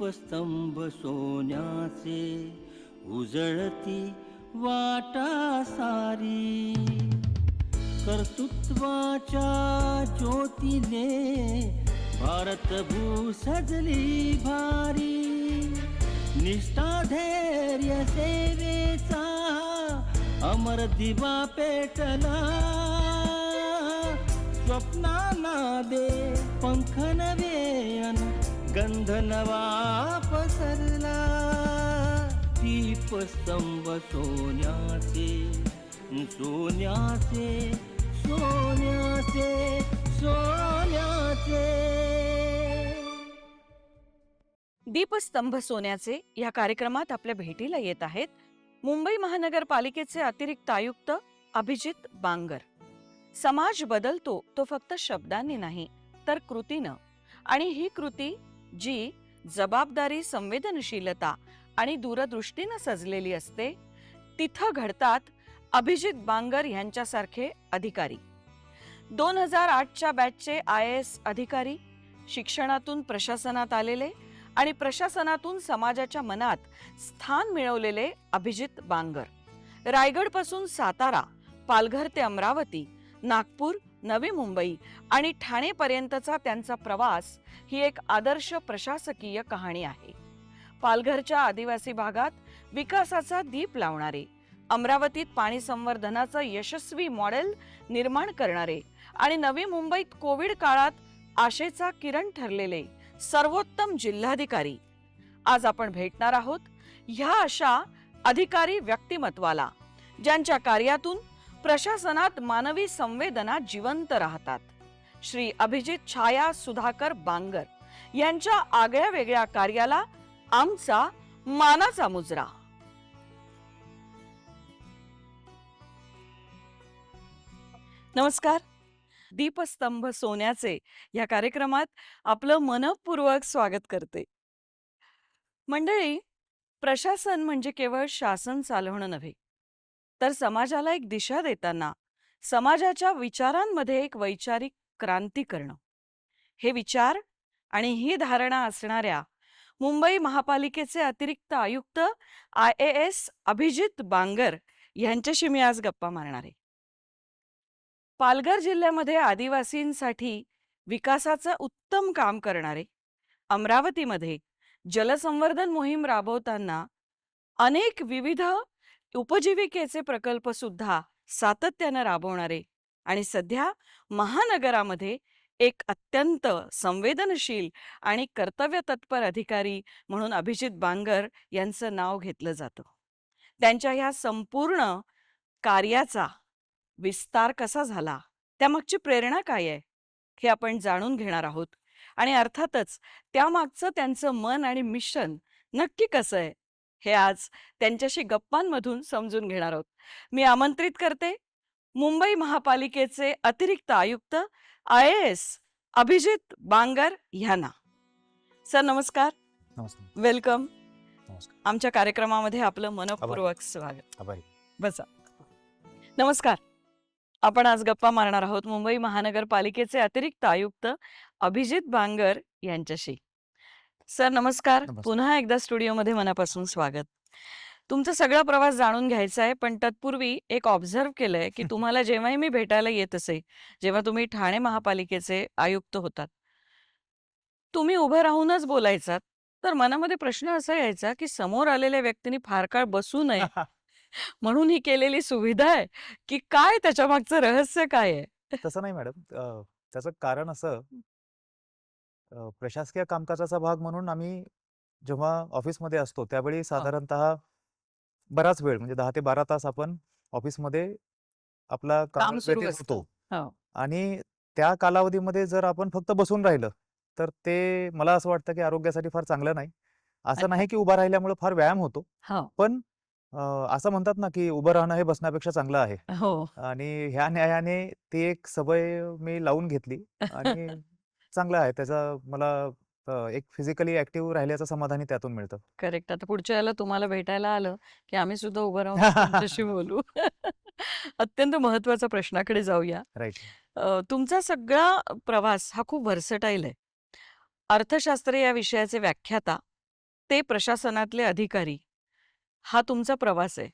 दीपस्तंभ सोन्याचे उजळती वाटा सारी. कर्तृत्वाच्या ज्योतीने भारतभू सजली भारी. निष्ठा धैर्य सेवेचा अमर दिवा पेटला. स्वप्नाला दे पंख नवे अन गंध नवा पसरला दीपस्तंभ सोन्याचे सोन्याचे सोन्याचे. सोन्याचे दीपस्तंभ सोन्याचे या कार्यक्रमात आपल्या भेटीला येत आहेत मुंबई महानगरपालिकेचे अतिरिक्त आयुक्त अभिजित बांगर. समाज बदलतो तो फक्त शब्दांनी नाही तर कृतीनं. आणि ही कृती जी जबाबदारी संवेदनशीलता आणि दूरदृष्टीनं सजलेली असते तिथं घडतात अभिजित बांगर यांच्यासारखे अधिकारी. दोन हजार आठच्या बॅचचे आय एस अधिकारी शिक्षणातून प्रशासनात आलेले आणि प्रशासनातून समाजाच्या मनात स्थान मिळवलेले अभिजित बांगर. रायगडपासून सातारा पालघर ते अमरावती नागपूर नवी मुंबई आणि ठाणेपर्यंतचा त्यांचा प्रवास ही एक आदर्श प्रशासकीय कहाणी आहे. पालघरच्या आदिवासी भागात विकासाचा दीप लावणारे अमरावतीत पाणी संवर्धनाचं यशस्वी मॉडेल निर्माण करणारे आणि नवी मुंबईत कोविड काळात आशेचा किरण ठरलेले सर्वोत्तम जिल्हाधिकारी. आज आपण भेटणार आहोत ह्या अशा अधिकारी व्यक्तिमत्वाला ज्यांच्या कार्यातून प्रशासनात मानवी संवेदना जिवंत राहतात. श्री अभिजित छाया सुधाकर बांगर यांच्या आगळ्या वेगळ्या कार्याला आमचा मानाचा मुजरा. नमस्कार. दीपस्तंभ सोन्याचे या कार्यक्रमात आपलं मनपूर्वक स्वागत करते. मंडळी प्रशासन म्हणजे केवळ शासन चालवणं नव्हे तर समाजाला एक दिशा देताना समाजाच्या विचारांमध्ये एक वैचारिक क्रांती करणं. हे विचार आणि ही धारणा असणाऱ्या मुंबई महापालिकेचे अतिरिक्त आयुक्त I A S Abhijit Bangar यांच्याशी मी आज गप्पा मारणार आहे. पालघर जिल्ह्यामध्ये आदिवासींसाठी विकासाचं उत्तम काम करणारे अमरावतीमध्ये जलसंवर्धन मोहीम राबवताना अनेक विविध उपजीविकेचे प्रकल्प सुद्धा सातत्यानं राबवणारे आणि सध्या महानगरामध्ये एक अत्यंत संवेदनशील आणि कर्तव्यतत्पर अधिकारी म्हणून अभिजित बांगर यांचं नाव घेतलं जातं. त्यांच्या ह्या संपूर्ण कार्याचा विस्तार कसा झाला त्यामागची प्रेरणा काय आहे हे आपण जाणून घेणार आहोत. आणि अर्थातच त्यामागचं त्यांचं मन आणि मिशन नक्की कसं आहे हे आज त्यांच्याशी गप्पांमधून समजून घेणार आहोत. मी आमंत्रित करते मुंबई महापालिकेचे अतिरिक्त आयुक्त आय एस अभिजित बांगर यांना. सर नमस्कार. नमस्कार. वेलकम. नमस्कार. आमच्या कार्यक्रमामध्ये आपलं मनपूर्वक स्वागत. बसा. नमस्कार. आपण आज गप्पा मारणार आहोत मुंबई महानगरपालिकेचे अतिरिक्त आयुक्त अभिजित बांगर यांच्याशी. सर नमस्कार. नमस्कार. पुन्हा एकदा स्टुडिओमध्ये मनापासून स्वागत. तुमचा सगळा प्रवास जाणून घ्यायचा आहे पण तत्पूर्वी एक ऑब्झर्व केलंय की तुम्हाला जेव्हाही मी भेटायला येत असे जेव्हा तुम्ही ठाणे महापालिकेचे आयुक्त होतात तुम्ही उभं राहूनच बोलायचात. तर मनामध्ये प्रश्न असा यायचा की समोर आलेल्या व्यक्तीने फार काळ बसू नये. म्हणून ही केलेली सुविधा आहे की काय त्याच्या मागचं रहस्य काय आहे? तसं नाही मॅडम. अ, त्याचं कारण असं प्रशासकीय कामकाजाचा भाग म्हणून आम्ही जेव्हा ऑफिसमध्ये असतो त्यावेळी साधारणतः बराच वेळ म्हणजे दहा ते बारा तास आपण ऑफिसमध्ये आपला काम असतं. होतो. हो. आणि त्या कालावधीमध्ये जर आपण फक्त बसून राहिलं तर ते मला असं वाटतं की आरोग्यासाठी फार चांगलं नाही. असं नाही की उभा राहिल्यामुळे फार व्यायाम होतो हो. पण असं म्हणतात ना की उभं राहणं हे बसण्यापेक्षा चांगलं आहे. हो. आणि ह्या न्यायाने ती एक सवय मी लावून घेतली आणि चांगलं आहे. त्याचा मला एक फिजिकली ऍक्टिव्ह राहिल्याचं समाधानी त्यातून मिळतं. करेक्ट. आता पुढच्या वेळेला तुम्हाला भेटायला आलं की आम्ही सुद्धा उभं राहून तुमच्याशी बोलू. अत्यंत महत्त्वाच्या प्रश्नाकडे जाऊया. राईट. तुमचा सगळा प्रवास हा खूप व्हर्सटाईल आहे. अर्थशास्त्र या विषयाचे व्याख्याता ते प्रशासनातले अधिकारी हा तुमचा प्रवास आहे.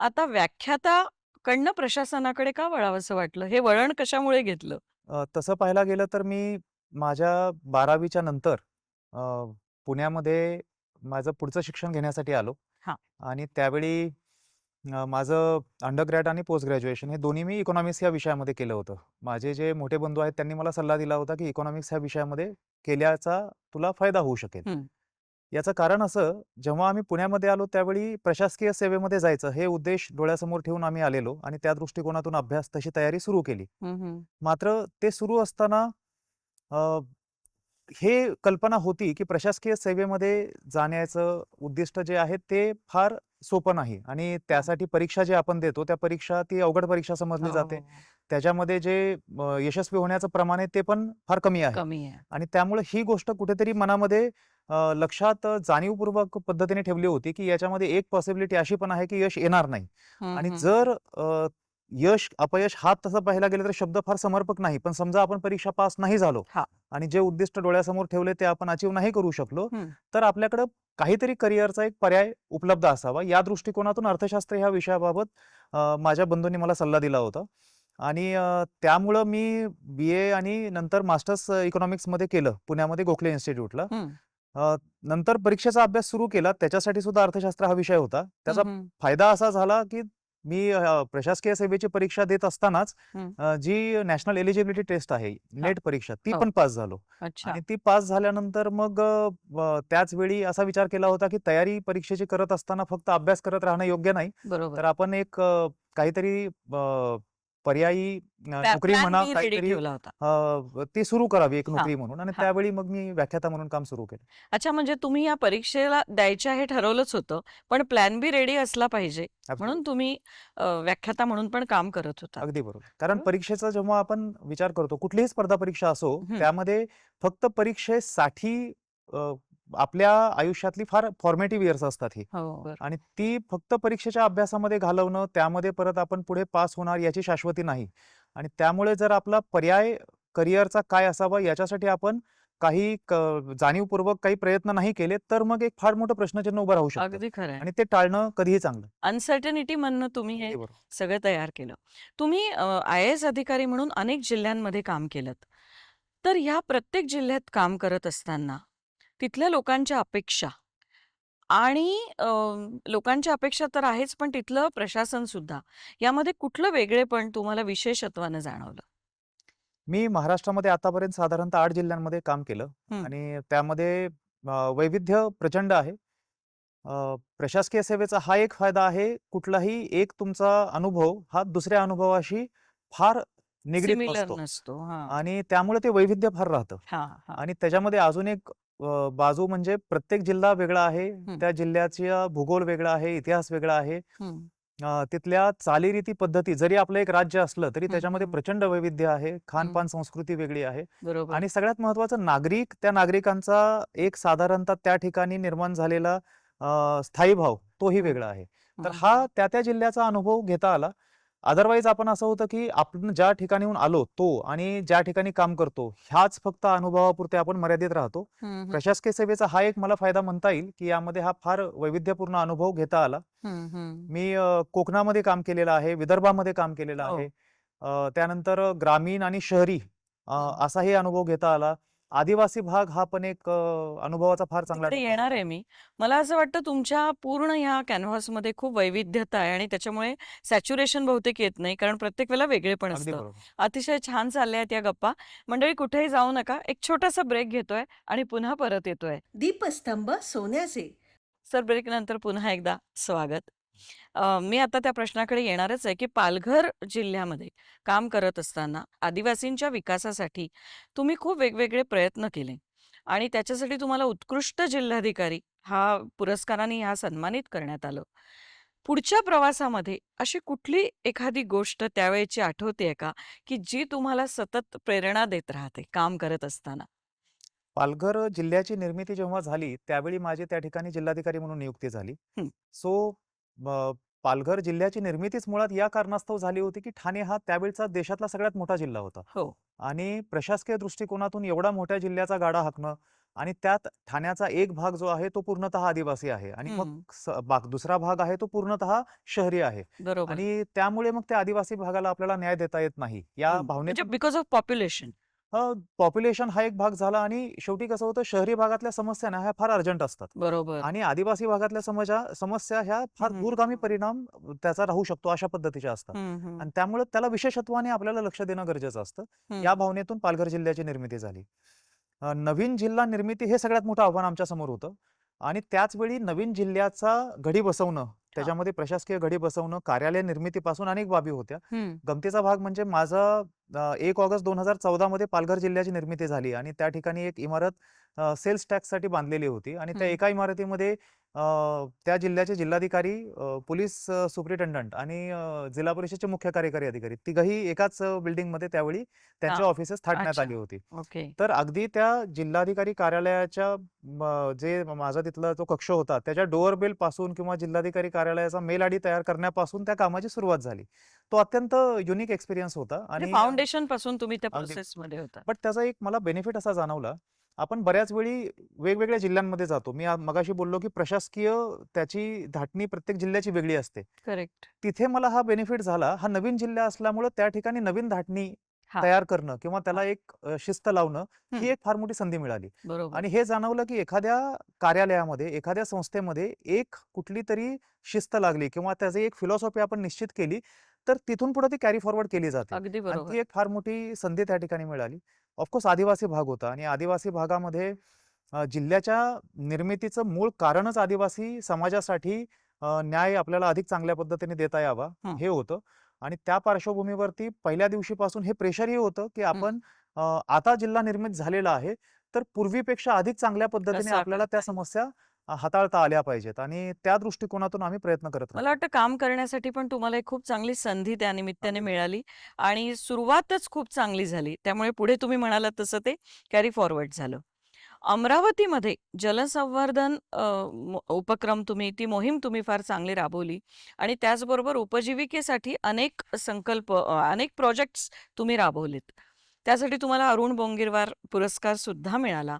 आता व्याख्याता कडनं प्रशासनाकडे का वळावंसं वाटलं? हे वळण कशामुळे घेतलं? तसं पाहायला गेलं तर मी माझ्या बारावीच्या नंतर अ, पुण्यामध्ये माझं पुढचं शिक्षण घेण्यासाठी आलो हा. आणि त्यावेळी अ, माझं अंडरग्रॅड आणि पोस्ट ग्रॅज्युएशन हे दोन्ही मी इकॉनॉमिक्स या विषयामध्ये केलं होतं माझे जे मोठे बंधू आहेत त्यांनी मला सल्ला दिला होता की इकॉनॉमिक्स ह्या विषयामध्ये केल्याचा तुला फायदा होऊ शकेल हं. याचं कारण असं जेव्हा आम्ही पुण्यामध्ये आलो त्यावेळी प्रशासकीय सेवेमध्ये जायचं हे उद्देश डोळ्यासमोर ठेवून आम्ही आलेलो आणि त्या दृष्टिकोनातून अभ्यास तशी तयारी सुरू केली. मात्र ते सुरू असताना हे कल्पना होती की प्रशासकीय सेवेमध्ये जाण्याचं उद्दिष्ट जे आहे ते फार सोपं नाही आणि त्यासाठी परीक्षा जे आपण देतो त्या परीक्षा ती अवघड परीक्षा समजली जाते. हो, त्याच्यामध्ये जे यशस्वी होण्याचं प्रमाण आहे ते पण फार कमी आहे आणि त्यामुळे ही गोष्ट कुठेतरी मनामध्ये लक्षात जाणीवपूर्वक पद्धतीने ठेवली होती की याच्यामध्ये एक पॉसिबिलिटी अशी पण आहे की यश येणार नाही. आणि. जर यश अपयश हा तसं पाहायला गेलं तर शब्द फार समर्पक नाही. पण समजा आपण परीक्षा पास नाही झालो हा. आणि जे उद्दिष्ट डोळ्यासमोर ठेवले ते आपण अचीव नाही करू शकलो. तर आपल्याकडं काहीतरी करिअरचा एक पर्याय उपलब्ध असावा. या दृष्टिकोनातून अर्थशास्त्र ह्या विषयाबाबत माझ्या बंधूंनी मला सल्ला दिला होता. आणि त्यामुळं मी बी ए आणि नंतर मास्टर्स इकॉनॉमिक्समध्ये केलं पुण्यामध्ये गोखले इन्स्टिट्यूटला नंतर परीक्षेचा अभ्यास सुरू केला. त्याच्यासाठी सुद्धा अर्थशास्त्र हा विषय होता. त्याचा. फायदा असा झाला की मी प्रशासकीय सेवेची परीक्षा देत असतानाच जी नॅशनल एलिजिबिलिटी टेस्ट आहे नेट परीक्षा ती हो. पण पास झालो. अच्छा. आणि ती पास झाल्यानंतर मग त्याच वेळी असा विचार केला होता की तयारी परीक्षेची करत असताना फक्त अभ्यास करत राहणं योग्य नाही. बरोबर. तर आपण एक काहीतरी पर्यायी नोकरी म्हणा काहीतरी ती सुरू करावी एक नोकरी म्हणून आणि. त्यावेळी मग मी व्याख्याता म्हणून काम सुरू केलं अच्छा म्हणजे तुम्ही या परीक्षेला द्यायच्या हे ठरवलंच होतं पण प्लॅन बी रेडी असला पाहिजे. म्हणून तुम्ही व्याख्याता म्हणून पण काम करत होता अगदी बरोबर कारण. परीक्षेचा जेव्हा आपण विचार करतो कुठलीही स्पर्धा परीक्षा असो. त्यामध्ये फक्त परीक्षेसाठी आपल्या आयुष्यातली फार फॉर्मेटिव्ह इयर्स असतात ही. हो. आणि ती फक्त परीक्षेच्या अभ्यासामध्ये घालवणं त्यामध्ये परत आपण पुढे पास होणार याची शाश्वती नाही. आणि त्यामुळे जर आपला पर्याय करिअरचा काय असावा याच्यासाठी आपण काही जाणीवपूर्वक काही प्रयत्न नाही केले तर मग एक फार मोठं प्रश्नचिन्ह उभं राहू शकतं. अगदी खरं आणि ते टाळणं कधीही चांगलं. अनसर्टनिटी म्हणणं तुम्ही हे. सगळं तयार केलं. तुम्ही आय एस अधिकारी म्हणून अनेक जिल्ह्यांमध्ये काम केलं तर ह्या प्रत्येक जिल्ह्यात काम करत असताना तिथल्या लोकांच्या अपेक्षा. आणि लोकांच्या अपेक्षा तर आहेच पण तिथलं प्रशासन सुद्धा. यामध्ये कुठलं वेगळेपण तुम्हाला विशेषत्वानं जाणवलं? मी महाराष्ट्रामध्ये आतापर्यंत साधारणतः आठ जिल्ह्यांमध्ये काम केलं. आणि त्यामध्ये वैविध्य प्रचंड आहे. प्रशासकीय सेवेचा हा एक फायदा आहे. कुठलाही एक तुमचा अनुभव हा दुसऱ्या अनुभवाशी फार निगडीत हा. आणि त्यामुळे ते वैविध्य फार राहतं. आणि त्याच्यामध्ये अजून एक बाजू म्हणजे प्रत्येक जिल्हा वेगळा आहे. त्या जिल्ह्याचा भूगोल वेगळा आहे इतिहास वेगळा आहे. तिथल्या चालीरीती पद्धती जरी आपलं एक राज्य असलं तरी त्याच्यामध्ये. प्रचंड वैविध्य आहे. खानपान संस्कृती वेगळी आहे. आणि सगळ्यात महत्वाचं नागरिक त्या नागरिकांचा एक साधारणतः त्या ठिकाणी निर्माण झालेला स्थायी भाव तोही. वेगळा आहे. तर. हा. त्या त्या जिल्ह्याचा अनुभव घेता आला. अदरवाईज आपण असं होतं की आपण ज्या ठिकाणीहून आलो तो आणि ज्या ठिकाणी काम करतो ह्याच फक्त अनुभवापुरते आपण मर्यादित राहतो. प्रशासकीय सेवेचा हा एक मला फायदा म्हणता येईल की यामध्ये हा फार वैविध्यपूर्ण अनुभव घेता आला. मी कोकणामध्ये काम केलेलं आहे विदर्भामध्ये काम केलेलं हो. आहे त्यानंतर ग्रामीण आणि शहरी. असाही अनुभव घेता आला आदिवासी भाग हा पण एक अनुभवाचा फार चांगला येणार. आहे मी. मला असं वाटतं तुमच्या पूर्ण ह्या कॅनव्हासमध्ये खूप वैविध्यता आहे आणि त्याच्यामुळे सॅच्युरेशन बहुतेक येत नाही कारण प्रत्येक वेळेला वेगळेपण अगदी असतं. अतिशय छान चालल्या आहेत या गप्पा. मंडळी कुठेही जाऊ नका. एक छोटासा ब्रेक घेतोय आणि पुन्हा परत येतोय. दीपस्तंभ सोन्याचे. सर ब्रेक नंतर पुन्हा एकदा स्वागत. अ, मी आता त्या प्रश्नाकडे येणारच आहे की पालघर जिल्ह्यामध्ये काम करत असताना आदिवासींच्या विकासासाठी तुम्ही खूप वेगवेगळे प्रयत्न केले आणि त्याच्यासाठी तुम्हाला उत्कृष्ट जिल्हाधिकारी हा पुरस्काराने ह्या सन्मानित करण्यात आलं. पुढच्या प्रवासामध्ये अशी कुठली एखादी गोष्ट त्यावेळेची आठवते का की जी तुम्हाला सतत प्रेरणा देत राहते काम करत असताना? पालघर जिल्ह्याची निर्मिती जेव्हा झाली त्यावेळी माझी त्या ठिकाणी जिल्हाधिकारी म्हणून नियुक्ती झाली. हं. सो पालघर जिल्ह्याची निर्मितीच मुळात या कारणास्तव झाली होती की ठाणे हा त्यावेळचा देशातला सगळ्यात मोठा जिल्हा होता. हो. आणि प्रशासकीय दृष्टिकोनातून एवढा मोठ्या जिल्ह्याचा गाडा हाकणं आणि त्यात ठाण्याचा एक भाग जो आहे तो पूर्णतः आदिवासी आहे आणि मग हम्म. स- बाक- दुसरा भाग आहे तो पूर्णतः शहरी आहे. बरोबर. आणि त्यामुळे मग त्या आदिवासी भागाला आपल्याला न्याय देता येत नाही या हम्म. म्हणजे भावनेतून बिकॉज ऑफ पॉप्युलेशन पॉप्युलेशन हा एक भाग झाला आणि शेवटी कसं होतं शहरी भागातल्या समस्या ना ह्या फार अर्जंट असतात. बरोबर. आणि आदिवासी भागातल्या समजा समस्या ह्या फार. दूरगामी परिणाम त्याचा राहू शकतो अशा पद्धतीच्या असतात. आणि त्यामुळे त्याला विशेषत्वाने आपल्याला लक्ष देणं गरजेचं असतं. या भावनेतून पालघर जिल्ह्याची निर्मिती झाली. नवीन जिल्हा निर्मिती हे सगळ्यात मोठं आव्हान आमच्यासमोर होतं. आणि त्याच वेळी नवीन जिल्ह्याचा घडी बसवणं त्याच्यामध्ये प्रशासकीय घडी बसवणं कार्यालय निर्मितीपासून अनेक बाबी होत्या. गमतीचा भाग म्हणजे माझा एक ऑगस्ट दोन हजार चौदा मध्ये पालघर जिल्ह्याची निर्मिती झाली आणि त्या ठिकाणी एक इमारत सेल्स टॅक्ससाठी बांधलेली होती आणि त्या. एका इमारतीमध्ये त्या जिल्ह्याचे जिल्हाधिकारी पोलीस सुपरिटेंडंट आणि जिल्हा परिषदेचे मुख्य कार्यकारी अधिकारी तिघही एकाच बिल्डिंगमध्ये त्यावेळी त्यांची हा. ऑफिसेस थाटण्यात. आली होती ओके तर अगदी त्या जिल्हाधिकारी कार्यालयाच्या जे माझा तिथला जो कक्ष होता त्याच्या डोअर बेल पासून किंवा जिल्हाधिकारी कार्यालयाचा मेल आयडी तयार करण्यापासून त्या कामाची सुरुवात झाली तो अत्यंत युनिक एक्सपिरियन्स होता आणि फाउंडेशनपासून तुम्ही त्या अगदी. प्रोसेस मध्ये होता बट त्याचा एक मला बेनिफिट असा जाणवला आपण बऱ्याच वेळी वेगवेगळ्या जिल्ह्यांमध्ये जातो. मी आ- मगाशी बोललो की प्रशासकीय त्याची धाटणी प्रत्येक जिल्ह्याची वेगळी असते. करेक्ट. तिथे मला हा बेनिफिट झाला. हा नवीन जिल्हा असल्यामुळे त्या ठिकाणी नवीन धाटणी हा. तयार करणं किंवा त्याला एक अ, शिस्त लावणं हम्म. ही. एक फार मोठी संधी मिळाली. बरोबर. आणि हे जाणवलं की एखाद्या कार्यालयामध्ये एखाद्या संस्थेमध्ये एक कुठली तरी शिस्त लागली किंवा त्याची एक फिलॉसॉफी आपण निश्चित केली तर तिथून पुढे ती कॅरी फॉरवर्ड केली जाते. अगदी आणि बरोबर. ती एक फार मोठी संधी त्या ठिकाणी मिळाली. ऑफकोर्स आदिवासी भाग होता आणि आदिवासी भागामध्ये जिल्ह्याच्या निर्मितीचं मूळ कारणच आदिवासी समाजासाठी न्याय आपल्याला अधिक चांगल्या पद्धतीने देता यावा हं. हे होतं आणि त्या पार्श्वभूमीवरती पहिल्या दिवशीपासून हे प्रेशरही होतं की आपण आता जिल्हा निर्मित झालेला आहे तर पूर्वीपेक्षा अधिक चांगल्या पद्धतीने आपल्याला त्या? समस्या हाताळता आल्या पाहिजेत आणि त्या दृष्टिकोनातून आम्ही प्रयत्न करत मला वाटतं काम करण्यासाठी पण तुम्हाला एक खूप चांगली संधी त्या निमित्ताने. मिळाली आणि सुरुवातच खूप चांगली झाली. त्यामुळे पुढे तुम्ही म्हणालात तसं ते कॅरी फॉरवर्ड झालं. अमरावतीमध्ये जलसंवर्धन उपक्रम तुम्ही ती मोहीम तुम्ही फार चांगली राबवली आणि त्याचबरोबर उपजीविकेसाठी अनेक संकल्प अनेक प्रोजेक्ट्स तुम्ही राबवलेत. त्यासाठी तुम्हाला अरुण बोंगीरवार पुरस्कार सुद्धा मिळाला.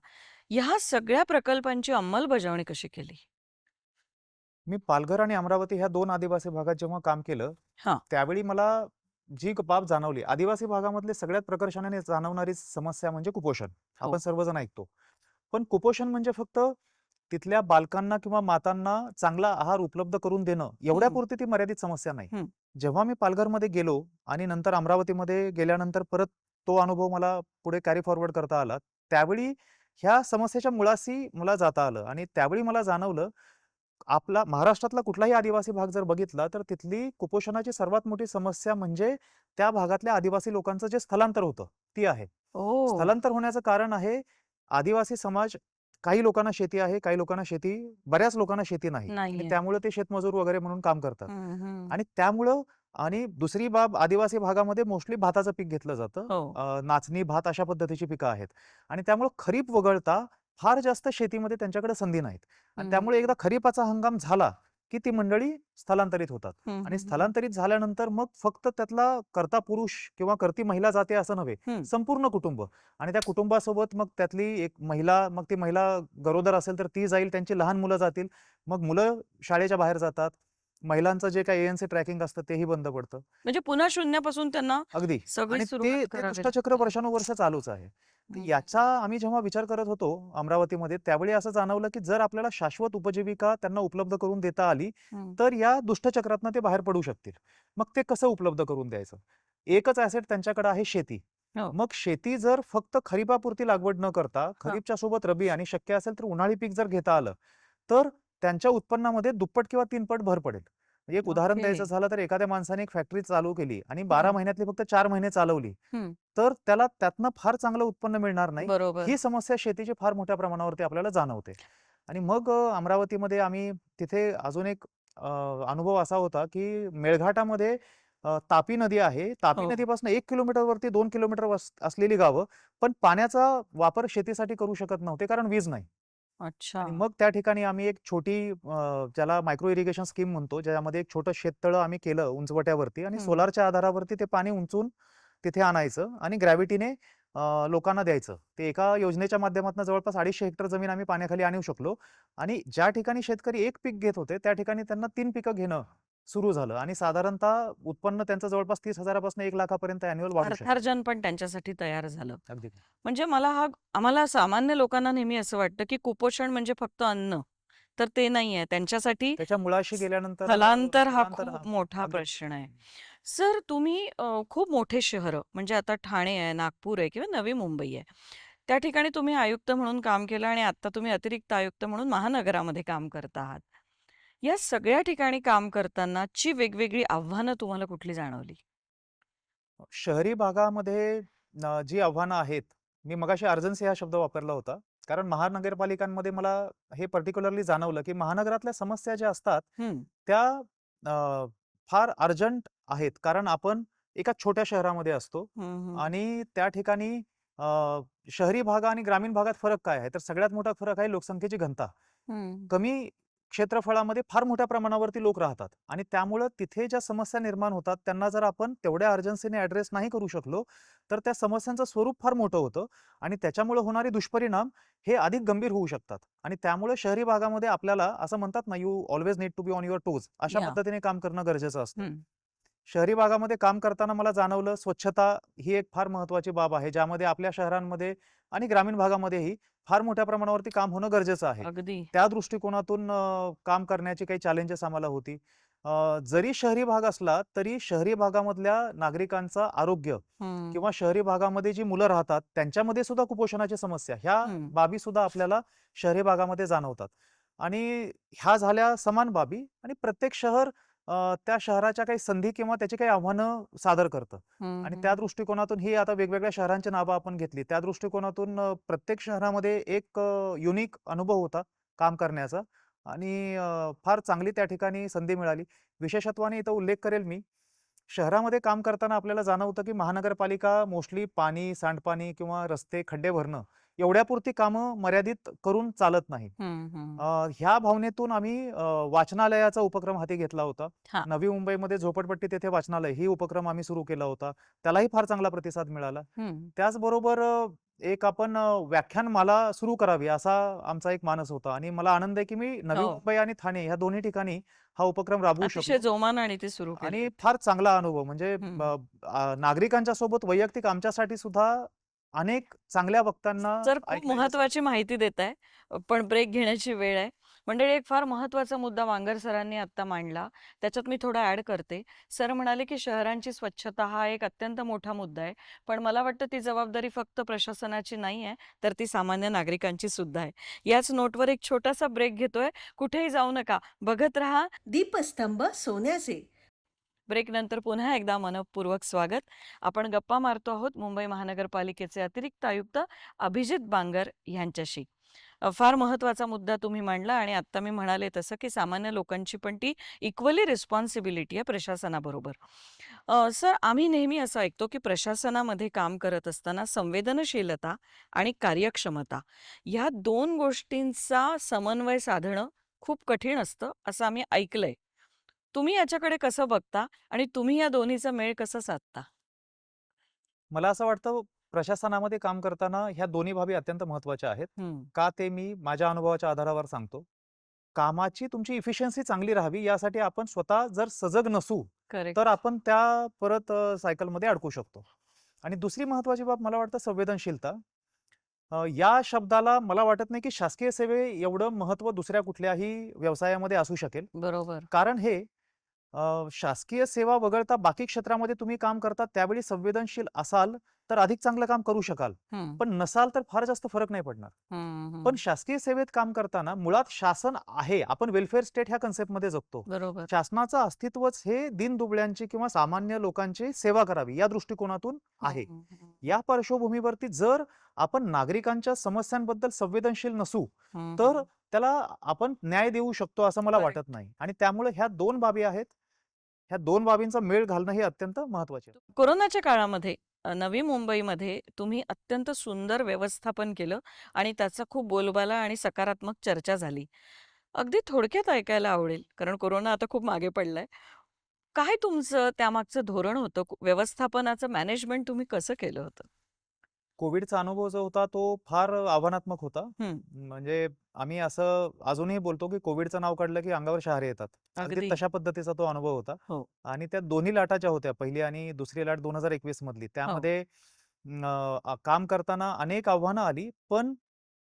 ह्या सगळ्या प्रकल्पांची अंमलबजावणी कशी केली मी पालघर आणि अमरावती ह्या दोन आदिवासी भागात जेव्हा काम केलं हा. त्यावेळी मला जी बाब जाणवली आदिवासी भागामधले सगळ्यात प्रकर्षाने जाणवणारी समस्या म्हणजे कुपोषण हो. आपण सर्वजण ऐकतो पण कुपोषण म्हणजे फक्त तिथल्या बालकांना किंवा मातांना चांगला आहार उपलब्ध करून देणं एवढ्यापुरती ती मर्यादित समस्या नाही. जेव्हा मी पालघरमध्ये गेलो आणि नंतर अमरावतीमध्ये गेल्यानंतर परत तो अनुभव मला पुढे कॅरी फॉरवर्ड करता आला त्यावेळी ह्या समस्येच्या मुळाशी मला जाता आलं आणि त्यावेळी मला जाणवलं आपला महाराष्ट्रातला कुठलाही आदिवासी भाग जर बघितला तर तिथली कुपोषणाची सर्वात मोठी समस्या म्हणजे त्या भागातल्या आदिवासी लोकांचं जे स्थलांतर होतं ती आहे स्थलांतर होण्याचं कारण आहे आदिवासी समाज काही लोकांना शेती आहे काही लोकांना शेती बऱ्याच लोकांना शेती नाही. त्यामुळे ते शेतमजूर वगैरे म्हणून काम करतात. आणि त्यामुळं आणि दुसरी बाब आदिवासी भागामध्ये मोस्टली भाताचं पीक घेतलं जातं. हो. अ, नाचणी भात अशा पद्धतीची पिकं आहेत. आणि त्यामुळे खरीप वगळता फार जास्त शेतीमध्ये त्यांच्याकडे संधी नाहीत. आणि हम्म, त्यामुळे एकदा खरीपाचा हंगाम झाला की ती मंडळी स्थलांतरित होतात. हम्म, आणि हम्म, स्थलांतरित झाल्यानंतर मग फक्त त्यातला कर्ता पुरुष किंवा कर्ती महिला जाते असं नव्हे. संपूर्ण कुटुंब. आणि त्या कुटुंबासोबत मग त्यातली एक महिला मग ती महिला गरोदर असेल तर ती जाईल त्यांची लहान मुलं जातील. मग मुलं शाळेच्या बाहेर जातात. महिलांचं जे काही एएनसी ट्रॅकिंग असतं तेही बंद पडतं म्हणजे पुन्हा शून्यापासून त्यांना अगदी सगळी आणि ते सुरुवात ते करावी दुष्टचक्र लागते. वर्षानुवर्ष चालूच आहे तर हम्म. याचा आम्ही जेव्हा विचार करत होतो अमरावतीमध्ये त्यावेळी असं जाणवलं की जर आपल्याला शाश्वत उपजीविका त्यांना उपलब्ध करून देता आली हम्म. तर या दुष्टचक्रातनं ते बाहेर पडू शकतील मग ते कसं उपलब्ध करून द्यायचं एकच ऍसेट त्यांच्याकडे आहे शेती हो. मग शेती जर फक्त खरीपापुरती लागवड न करता खरीपच्या सोबत रबी आणि शक्य असेल तर उन्हाळी पीक जर घेता आलं तर त्यांच्या उत्पन्नामध्ये दुप्पट किंवा तीनपट भर पडेल म्हणजे एक उदाहरण. द्यायचं झालं तर एखाद्या माणसाने एक फॅक्टरी चालू केली आणि बारा. महिन्यातली फक्त चार महिने चालवली. तर त्याला त्यातनं फार चांगलं उत्पन्न मिळणार नाही ही समस्या शेतीची फार मोठ्या प्रमाणावरती आपल्याला जाणवते आणि मग अमरावतीमध्ये आम्ही तिथे अजून एक अनुभव असा होता की मेळघाटामध्ये तापी नदी आहे तापी हो. नदीपासून एक किलोमीटरवरती दोन किलोमीटर असलेली गावं पण पाण्याचा वापर शेतीसाठी करू शकत नव्हते कारण वीज नाही अच्छा आणि मग त्या ठिकाणी आम्ही एक छोटी अ, ज्याला मायक्रो इरिगेशन स्कीम म्हणतो ज्यामध्ये एक छोटं शेततळं आम्ही केलं उंचवट्यावरती आणि हम्म. सोलारच्या आधारावरती ते पाणी उंचून तिथे आणायचं आणि ग्रॅव्हिटीने लोकांना द्यायचं ते एका योजनेच्या माध्यमातून जवळपास अडीचशे हेक्टर जमीन आम्ही पाण्याखाली आणू शकलो आणि ज्या ठिकाणी शेतकरी एक पीक घेत होते त्या ठिकाणी त्यांना तीन पिकं घेणं सुरू झालं आणि साधारणतः उत्पन्न त्यांचं जवळपास तीस हजारापासून एक लाखापर्यंत अॅन्युअल वाढू शकतं. अर्थार्जन पण त्यांच्यासाठी तयार झालं. अगदी म्हणजे मला हा आम्हाला सामान्य लोकांना नेहमी असं वाटतं की कुपोषण म्हणजे फक्त अन्न तर ते नाहीये त्यांच्यासाठी त्याच्या मुळाशी गेल्यानंतर स्थलांतर हा स्थलांतर खूप मोठा अगदी. प्रश्न आहे. सर तुम्ही अ, खूप मोठे शहरं म्हणजे आता ठाणे आहे नागपूर आहे किंवा नवी मुंबई आहे त्या ठिकाणी तुम्ही आयुक्त म्हणून काम केलं आणि आता तुम्ही अतिरिक्त आयुक्त म्हणून महानगरामध्ये काम करत आहात. या सगळ्या ठिकाणी काम करतानाची वेगवेगळी आव्हानं तुम्हाला कुठली जाणवली? शहरी भागामध्ये अ, जी आव्हानं आहेत मी मगाशी अर्जन्सी हा शब्द वापरला होता. कारण महानगरपालिकांमध्ये मला हे पर्टिक्युलरली जाणवलं की महानगरातल्या समस्या ज्या असतात हम्म, त्या अ, फार अर्जंट आहेत. कारण आपण एका छोट्या शहरामध्ये असतो हम्म, हम्म. आणि त्या ठिकाणी अ, शहरी भाग आणि ग्रामीण भागात फरक काय आहे? तर सगळ्यात मोठा फरक आहे लोकसंख्येची घनता. हम्म, कमी क्षेत्रफळामध्ये फार मोठ्या प्रमाणावरती लोक राहतात आणि त्यामुळं तिथे ज्या समस्या निर्माण होतात त्यांना जर आपण तेवढ्या अर्जन्सीने ॲड्रेस नाही करू शकलो तर त्या समस्यांचं स्वरूप फार मोठं होतं आणि त्याच्यामुळे होणारे दुष्परिणाम हे अधिक गंभीर होऊ शकतात आणि त्यामुळे शहरी भागामध्ये आपल्याला असं म्हणतात ना you always need to be on your toes अशा. पद्धतीने काम करणं गरजेचं असतं. शहरी भागामध्ये काम करताना मला जाणवलं स्वच्छता ही एक फार महत्वाची बाब आहे ज्यामध्ये आपल्या शहरांमध्ये आणि ग्रामीण भागामध्येही फार मोठ्या प्रमाणावरती काम होणं गरजेचं आहे. अगदी. त्या दृष्टिकोनातून काम करण्याची काही चॅलेंजेस आम्हाला होती. जरी शहरी भाग असला तरी शहरी भागामधल्या नागरिकांचं आरोग्य किंवा शहरी भागामध्ये जी मुलं राहतात त्यांच्यामध्ये सुद्धा कुपोषणाची समस्या ह्या. बाबी सुद्धा आपल्याला शहरी भागामध्ये जाणवतात. आणि ह्या झाल्या समान बाबी आणि प्रत्येक शहर त्या शहराच्या काही संधी किंवा त्याची काही आव्हानं सादर करतं. आणि. त्या दृष्टिकोनातून ही आता वेगवेगळ्या शहरांची नावं आपण घेतली. त्या दृष्टिकोनातून प्रत्येक शहरामध्ये एक युनिक अनुभव होता काम करण्याचा. आणि फार चांगली त्या ठिकाणी संधी मिळाली. विशेषत्वाने इथं उल्लेख करेल मी. शहरामध्ये काम करताना आपल्याला जाणवतं की महानगरपालिका मोस्टली पाणी सांडपाणी किंवा रस्ते खड्डे भरणं एवढ्यापुरती कामं मर्यादित करून चालत नाही ह्या भावनेतून आम्ही वाचनालयाचा उपक्रम हाती घेतला होता. नवी मुंबईमध्ये झोपडपट्टी तेथे वाचनालय ही उपक्रम आम्ही सुरू केला होता. त्यालाही फार चांगला प्रतिसाद मिळाला. त्याचबरोबर एक आपण अ, व्याख्यानमाला सुरू करावी असा आमचा एक मानस होता. आणि मला आनंद आहे की मी नवी हो. मुंबई आणि ठाणे ह्या दोन्ही ठिकाणी हा उपक्रम राबवू जोमानं आणि ते सुरू आणि फार चांगला अनुभव. म्हणजे नागरिकांच्या सोबत वैयक्तिक आमच्यासाठी सुद्धा अनेक चांगल्या वक्त्यांना सर खूप महत्वाची माहिती देत आहे. पण ब्रेक घेण्याची वेळ आहे. मंडळी एक फार महत्त्वाचा मुद्दा वांगर सरांनी आता मांडला. त्याच्यात मी थोडा ऍड करते. सर म्हणाले की शहरांची स्वच्छता हा एक अत्यंत मोठा मुद्दा आहे. पण मला वाटतं ती जबाबदारी फक्त प्रशासनाची नाही आहे तर ती सामान्य नागरिकांची सुद्धा आहे. याच नोटवर एक छोटासा ब्रेक घेतोय. कुठेही जाऊ नका. बघत राहा. दीपस्तंभ सोन्याचे. ब्रेक नंतर पुन्हा एकदा मनपूर्वक स्वागत. आपण गप्पा मारतो आहोत मुंबई महानगरपालिकेचे अतिरिक्त आयुक्त अभिजित बांगर यांच्याशी. फार महत्त्वाचा मुद्दा तुम्ही मांडला आणि आता मी म्हणाले तसं की सामान्य लोकांची पण ती इक्वली रिस्पॉन्सिबिलिटी आहे प्रशासनाबरोबर. सर आम्ही नेहमी असं ऐकतो की प्रशासनामध्ये काम करत असताना संवेदनशीलता आणि कार्यक्षमता ह्या दोन गोष्टींचा समन्वय साधणं खूप कठीण असतं असं आम्ही ऐकलंय. तुम्ही याच्याकडे कसं बघता आणि तुम्ही या दोन्हीचा मेळ कसं साधता? मला असं वाटतं प्रशासनामध्ये काम करताना ह्या दोन्ही बाबी अत्यंत महत्त्वाच्या आहेत. का ते मी माझ्या अनुभवाच्या आधारावर सांगतो. कामाची तुमची इफिशियन्सी चांगली राहावी यासाठी आपण स्वतः जर सजग नसू तर आपण त्या परत सायकलमध्ये अडकू शकतो. आणि दुसरी महत्वाची बाब मला वाटतं संवेदनशीलता. या शब्दाला मला वाटत नाही की शासकीय सेवे एवढं महत्त्व दुसऱ्या कुठल्याही व्यवसायामध्ये असू शकेल. बरोबर. कारण हे शासकीय सेवा वगळता बाकी क्षेत्रामध्ये तुम्ही काम करता त्यावेळी संवेदनशील असाल तर अधिक चांगलं काम करू शकाल. पण नसाल तर फार जास्त फरक नाही पडणार. पण शासकीय सेवेत काम करताना मुळात शासन आहे. आपण वेलफेअर स्टेट ह्या कन्सेप्टमध्ये जगतो. बरोबर. शासनाचं अस्तित्वच हे दीनदुबळ्यांची किंवा सामान्य लोकांची सेवा करावी या दृष्टिकोनातून आहे. या पार्श्वभूमीवरती जर आपण नागरिकांच्या समस्यांबद्दल संवेदनशील नसू तर. त्याला आपण न्याय देऊ शकतो असं मला. वाटत नाही. आणि त्यामुळे ह्या दोन बाबी आहेत. ह्या दोन बाबींचा मेळ घालणं हे अत्यंत महत्त्वाचे. कोरोनाच्या काळामध्ये नवी मुंबईमध्ये तुम्ही अत्यंत सुंदर व्यवस्थापन केलं आणि त्याचा खूप बोलबाला आणि सकारात्मक चर्चा झाली. अगदी थोडक्यात ऐकायला आवडेल कारण कोरोना आता खूप मागे पडलाय. काय तुमचं त्यामागचं धोरण होतं? व्यवस्थापनाचं मॅनेजमेंट तुम्ही कसं केलं होतं? कोविडचा अनुभव जो होता तो फार आव्हानात्मक होता हं. म्हणजे आम्ही असं अजूनही बोलतो की कोविडचं नाव काढलं की अंगावर शहारे येतात अगदी. तशा पद्धतीचा तो अनुभव होता हो. आणि त्या दोन्ही लाटा ज्या होत्या पहिली आणि दुसरी लाट दोन हजार एकवीस हो. मधली त्यामध्ये अं, आ- काम करताना अनेक आव्हानं आली पण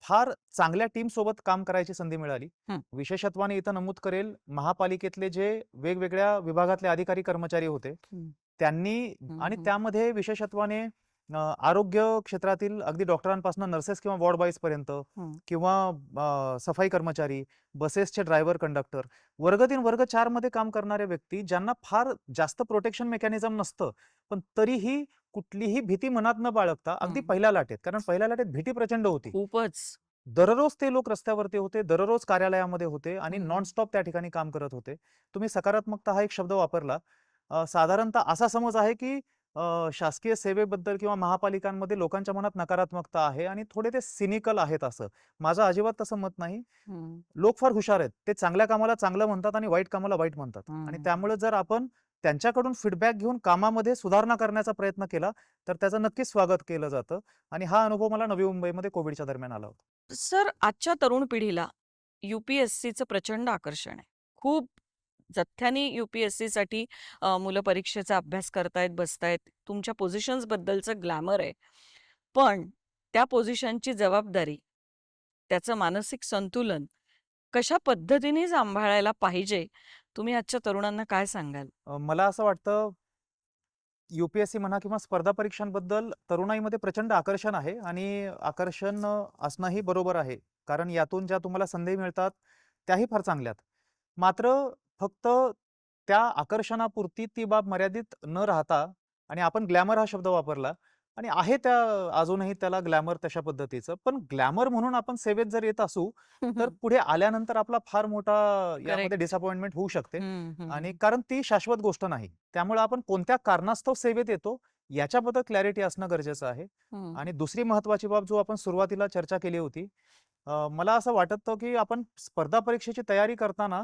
फार चांगल्या टीम सोबत काम करायची संधी मिळाली हं. विशेषत्वाने इथं नमूद करेल महापालिकेतले जे वेगवेगळ्या विभागातले अधिकारी कर्मचारी होते हं. त्यांनी हं, आणि हं. त्यामध्ये विशेषत्वाने आरोग्य क्षेत्रातील अगदी डॉक्टरांपासून नर्सेस किंवा वॉर्ड बॉईज पर्यंत. किंवा सफाई कर्मचारी बसेसचे ड्रायव्हर कंडक्टर वर्ग तीन वर्ग चारमध्ये काम करणारे व्यक्ती ज्यांना फार जास्त प्रोटेक्शन मेकॅनिझम नसतं पण तरीही कुठलीही भीती मनात न बाळगता अगदी. पहिल्या लाटेत कारण पहिल्या लाटेत भीती प्रचंड होती खूपच दररोज ते लोक रस्त्यावरती होते दररोज कार्यालयामध्ये होते आणि. नॉनस्टॉप त्या ठिकाणी काम करत होते तुम्ही सकारात्मकता हा एक शब्द वापरला साधारणतः असा समज आहे की शासकीय सेवेबद्दल किंवा महापालिकांमध्ये लोकांच्या मनात नकारात्मकता आहे आणि थोडे ते सिनिकल आहेत असं. माझं अजिबात तसं मत नाही. लोक फार हुशार आहेत. ते चांगल्या कामाला चांगलं म्हणतात आणि वाईट कामाला वाईट म्हणतात. आणि. त्यामुळे जर आपण त्यांच्याकडून फीडबॅक घेऊन कामामध्ये सुधारणा करण्याचा प्रयत्न केला तर त्याचं नक्कीच स्वागत केलं जातं आणि हा अनुभव मला नवी मुंबईमध्ये कोविडच्या दरम्यान आला होता. सर आजच्या तरुण पिढीला युपीएससीचं प्रचंड आकर्षण आहे. खूप जथ्याने यू पी एस सीसाठी मुलं परीक्षेचा अभ्यास करतायत बसतायत तुमच्या पोझिशन्स बद्दलचं ग्लॅमर आहे. पण त्या पोझिशनची जबाबदारी त्याचं मानसिक संतुलन कशा पद्धतीने सांभाळायला पाहिजे तुम्ही आजच्या तरुणांना काय सांगाल? मला असं वाटतं युपीएससी म्हणा किंवा स्पर्धा परीक्षांबद्दल तरुणाईमध्ये प्रचंड आकर्षण आहे आणि आकर्षण असणंही बरोबर आहे. कारण यातून ज्या तुम्हाला संधी मिळतात त्याही फार चांगल्यात मात्र फक्त त्या आकर्षणापुरती ती बाब मर्यादित न राहता आणि आपण ग्लॅमर हा शब्द वापरला आणि आहे त्या अजूनही त्याला ग्लॅमर तशा पद्धतीचं पण ग्लॅमर म्हणून आपण सेवेत जर येत असू तर पुढे आल्यानंतर आपला फार मोठा यामध्ये. डिसअपॉइंटमेंट होऊ शकते आणि कारण ती शाश्वत गोष्ट नाही त्यामुळे आपण कोणत्या कारणास्तव सेवेत येतो याच्याबद्दल क्लॅरिटी असणं गरजेचं आहे. आणि दुसरी महत्वाची बाब जो आपण सुरुवातीला चर्चा केली होती मला असं वाटत की आपण स्पर्धा परीक्षेची तयारी करताना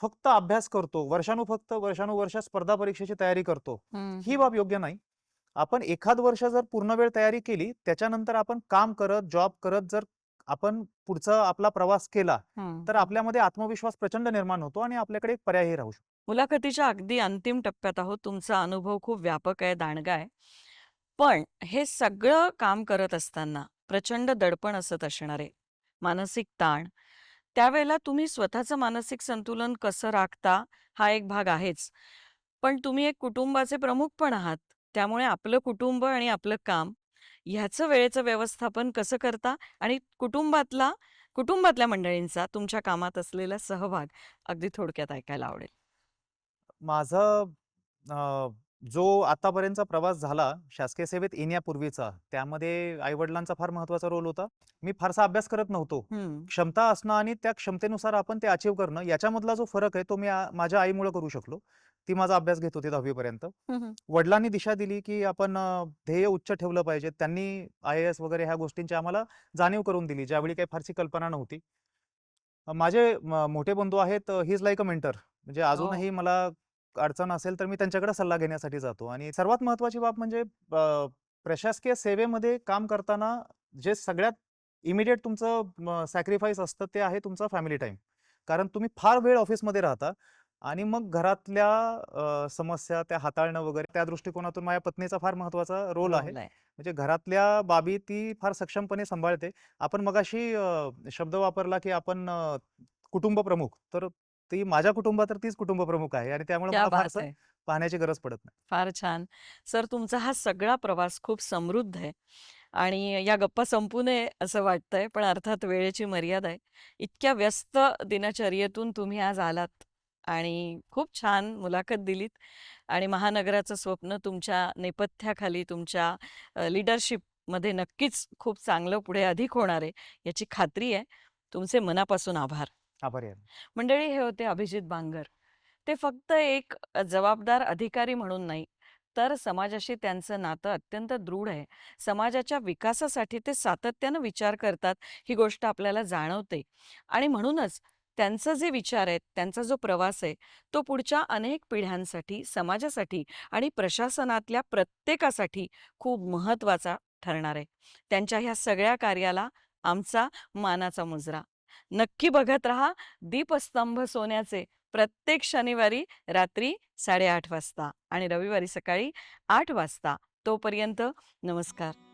फक्त अभ्यास करतो वर्षानु फक्त वर्षानुवर्ष स्पर्धा परीक्षेची तयारी करतो. ही बाब योग्य नाही. आपण एखाद वर्ष जर पूर्ण वेळ तयारी केली त्याच्यानंतर आपण काम करत जॉब करत जर आपण पुढचा आपला प्रवास केला. तर आपल्यामध्ये आत्मविश्वास प्रचंड निर्माण होतो आणि आपल्याकडे एक पर्यायही राहू शकतो. मुलाखतीच्या अगदी अंतिम टप्प्यात आहोत. तुमचा अनुभव खूप व्यापक आहे दांडगा आहे. पण हे सगळं काम करत असताना प्रचंड दडपण असत असणार मानसिक ताण त्यावेळेला तुम्ही स्वतःचं मानसिक संतुलन कसं राखता हा एक भाग आहेच. पण तुम्ही एक कुटुंबाचे प्रमुख पण आहात त्यामुळे आपलं कुटुंब आणि आपलं काम ह्याचं वेळेचं व्यवस्थापन कसं करता आणि कुटुंबातला कुटुंबातल्या मंडळींचा तुमच्या कामात असलेला सहभाग अगदी थोडक्यात ऐकायला आवडेल. माझं जो आतापर्यंतचा प्रवास झाला शासकीय सेवेत येण्यापूर्वीचा त्यामध्ये आईवडिलांचा फार महत्त्वाचा रोल होता. मी फारसा अभ्यास करत नव्हतो. क्षमता असणं आणि त्या क्षमतेनुसार आपण ते अचीव करणं याच्यामधला जो फरक आहे तो मी माझ्या आईमुळे करू शकलो. ती माझा अभ्यास घेत होती दहावीपर्यंत. वडिलांनी दिशा दिली की आपण ध्येय उच्च ठेवलं पाहिजे. त्यांनी आय एस वगैरे ह्या गोष्टींची आम्हाला जाणीव करून दिली ज्यावेळी काही फारशी कल्पना नव्हती. माझे मोठे बंधू आहेत he is like a mentor म्हणजे अजूनही मला अडचण असेल तर मी त्यांच्याकडे सल्ला घेण्यासाठी जातो. आणि सर्वात महत्वाची बाब म्हणजे प्रशासकीय सेवेमध्ये काम करताना जे सगळ्यात इमिडिएट तुमचं सॅक्रिफाईस असतं ते आहे तुमचा फॅमिली टाइम कारण तुम्ही फार वेळ ऑफिसमध्ये राहता आणि मग घरातल्या समस्या त्या हाताळणं वगैरे त्या दृष्टिकोनातून माझ्या पत्नीचा फार महत्त्वाचा रोल आहे. रोल आहे. म्हणजे घरातल्या बाबी ती फार सक्षमपणे सांभाळते. आपण मगाशी शब्द वापरला की आपण कुटुंब प्रमुख. तर ती माझ्या कुटुंबात तर तीच कुटुंब प्रमुख आहे आणि त्यामुळे क्या मला बात फारसं आहे. पाहण्याची गरज पडत नाही. फार छान. सर तुमचा हा सगळा प्रवास खूप समृद्ध आहे आणि या गप्पा संपू नये असं वाटतंय पण अर्थात वेळेची मर्यादा आहे. इतक्या व्यस्त दिनचर्येतून तुम्ही आज आलात आणि खूप छान मुलाखत दिलीत आणि महानगराचं स्वप्न तुमच्या नेपथ्याखाली तुमच्या लिडरशिपमध्ये नक्कीच खूप चांगलं पुढे अधिक होणार आहे याची खात्री आहे. तुमचे मनापासून आभार. आभारी आहे. मंडळी हे होते अभिजित बांगर. ते फक्त एक जबाबदार अधिकारी म्हणून नाही तर समाजाशी त्यांचं नातं अत्यंत दृढ आहे. समाजाच्या विकासासाठी ते सातत्यानं विचार करतात ही गोष्ट आपल्याला जाणवते. आणि म्हणूनच त्यांचं जे विचार आहेत त्यांचा जो प्रवास आहे तो पुढच्या अनेक पिढ्यांसाठी समाजासाठी आणि प्रशासनातल्या प्रत्येकासाठी खूप महत्त्वाचा ठरणार आहे. त्यांच्या ह्या सगळ्या कार्याला आमचा मानाचा मुजरा. नक्की बघत रहा दीपस्तंभ सोन्याचे प्रत्येक शनिवारी रात्री साडेआठ वाजता आणि रविवारी सकाळी आठ वाजता. तोपर्यंत नमस्कार.